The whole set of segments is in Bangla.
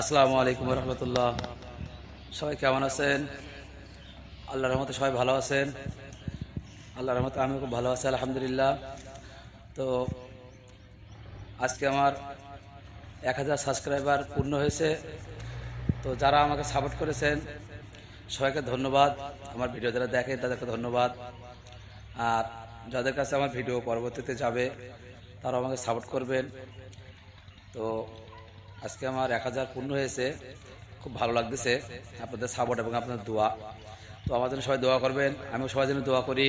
আসসালামু আলাইকুম রহমতুল্লাহ সবাই কেমন আছেন? আল্লাহর রহমতে সবাই ভালো আছেন? আল্লাহর রহমতে আমি খুব ভালো আছি, আলহামদুলিল্লাহ। তো আজকে আমার এক হাজার সাবস্ক্রাইবার পূর্ণ হয়েছে। তো যারা আমাকে সাপোর্ট করেছেন, সবাইকে ধন্যবাদ। আমার ভিডিও যারা দেখে তাদেরকে ধন্যবাদ। আর যাদের কাছে আমার ভিডিও পরবর্তীতে যাবে তারা আমাকে সাপোর্ট করবেন। তো আজকে আমার এক হাজার পূর্ণ হয়েছে। খুব ভালো লাগতেছে আপনাদের সাপোর্ট এবং আপনাদের দোয়া। তো আমার জন্য সবাই দোয়া করবেন, আমিও সবার জন্য দোয়া করি।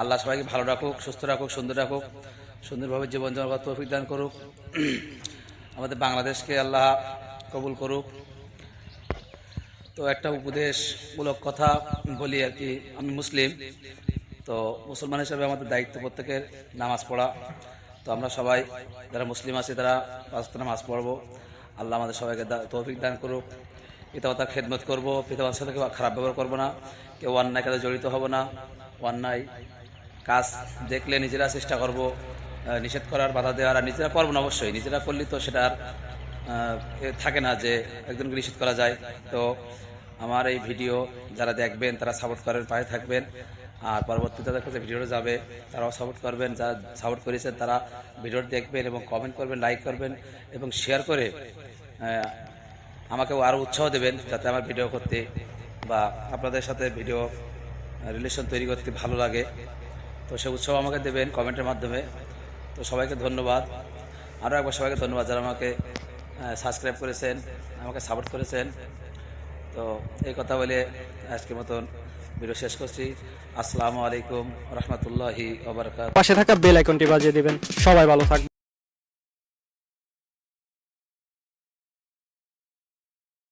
আল্লাহ সবাইকে ভালো রাখুক, সুস্থ রাখুক, সুন্দর রাখুক, সুন্দরভাবে জীবনযাপন করার তৌফিক দান করুক। আমাদের বাংলাদেশকে আল্লাহ কবুল করুক। তো একটা উপদেশমূলক কথা বলি আর কি, আমি মুসলিম। তো মুসলমান হিসাবে আমাদের দায়িত্ব প্রত্যেকের নামাজ পড়া। তো আমরা সবাই যারা মুসলিম আছি, তারা পাঁচ ওয়াক্ত নামাজ পড়ব। আল্লাহ আমাদের সবাইকে তৌফিক দান করুক। পিতামাতার খেদমত করব। পিতামাতার সাথে কেউ খারাপ ব্যবহার করব না। কেউ অন্যায় কাজে জড়িত হব না। অন্যায় কাজ দেখলে নিজেরা চেষ্টা করব নিষেধ করার বাধা দেওয়ার। আর নিজেরা করব না অবশ্যই। নিজেরা করলে তো সেটা আর থাকে না যে একজনকে নিষেধ করা যায়। তো আমার এই ভিডিও যারা দেখবেন তারা সাপোর্ট করেন পাশে থাকবেন। আর পরবর্তীতে তাদের কাছে ভিডিওটা যাবে তারাও সাপোর্ট করবেন। যারা সাপোর্ট করেছেন তারা ভিডিওটা দেখবেন এবং কমেন্ট করবেন লাইক করবেন এবং শেয়ার করে আহ, আমাকেও আরও উৎসাহ দেবেন যাতে আমার ভিডিও করতে বা আপনাদের সাথে ভিডিও রিলেশন তৈরি করতে ভালো লাগে। তো সে উৎসাহ আমাকে দেবেন কমেন্টের মাধ্যমে। তো সবাইকে ধন্যবাদ। আরও একবার সবাইকে ধন্যবাদ যারা আমাকে সাবস্ক্রাইব করেছেন আমাকে সাপোর্ট করেছেন। তো এই কথা বলে আজকের মতন ভিডিও শেষ করছি। আসসালামু আলাইকুম রহমতুল্লাহি পাশে থাকা বেল আইকনটি বাজিয়ে দিবেন। সবাই ভালো থাকবে